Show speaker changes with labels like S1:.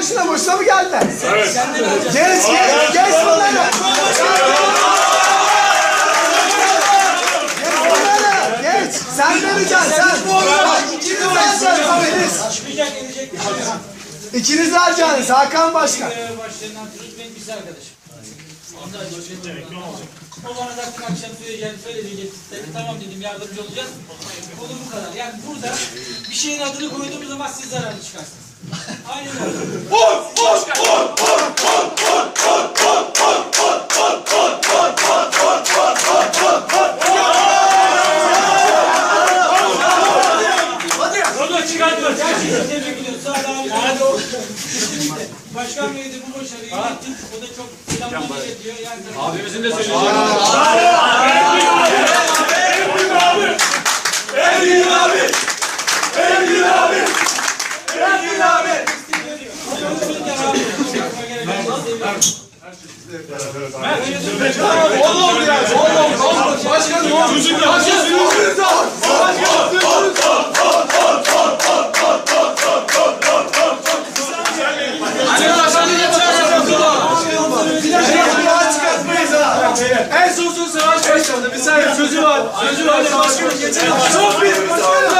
S1: Boşuna boşuna mı geldiler? Evet. Geç geç geç bunları. Geç. Sen vereceksin sen. Bak ikiniz alacaksınız. İkiniz alacaksınız Hakan Başkan.
S2: başlarından tutup benim biz arkadaşım. O bana zaten akşam söyleyeceğini söyledi dedi. Tamam dedim yardımcı olacağız. Konu bu kadar. Yani burada bir şeyin adını koyduğumuz zaman siz zararlı çıkarsınız. Aynen öyle. Gerçekten tebrik ediyorum. Hadi o. Başkan Bey de bu başarıyı ilettik. O da çok selamlar iletiyor. Yani Abimizin de
S1: Oğlum ya. Oğlum oğlum. Başkan oğlum. Başkan En son son savaş başladı. Bir saniye sözü var. Sözü var. Başkanım geçen Çok bir başkanım.